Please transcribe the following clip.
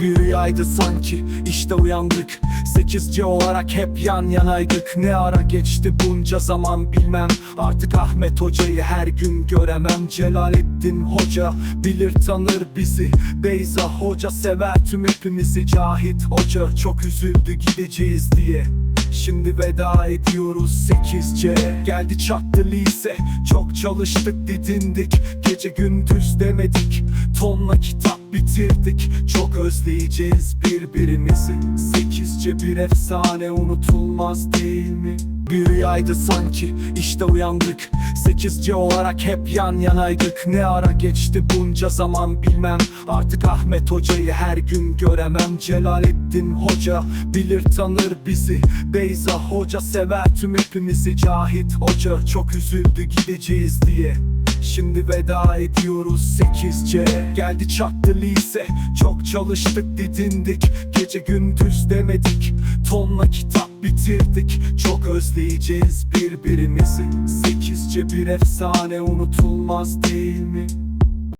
Bir rüyaydı sanki işte uyandık. Sekizce olarak hep yan yanaydık. Ne ara geçti bunca zaman bilmem. Artık Ahmet Hoca'yı her gün göremem. Celalettin Hoca bilir tanır bizi. Beyza Hoca sever tüm hepimizi. Cahit Hoca çok üzüldü gideceğiz diye. Şimdi veda ediyoruz 8C Geldi çattı lise Çok çalıştık didindik. Gece gündüz demedik Tonla kitap bitirdik Çok özleyeceğiz birbirimizi 8C bir efsane unutulmaz değil mi? Rüyaydı sanki. İşte uyandık. 8C olarak hep yan yanaydık. Ne ara geçti bunca zaman bilmem. Artık Ahmet Hoca'yı her gün göremem. Celalettin Hoca bilir tanır bizi. Beyza Hoca sever tüm hepimizi. Cahit Hoca çok üzüldü gideceğiz diye. Şimdi veda ediyoruz 8C Geldi çattı lise. Çok çalıştık didindik. Gece gündüz demedik. Tonla kitap bitirdik Çok özleyeceğiz birbirimizi 8C bir efsane unutulmaz değil mi?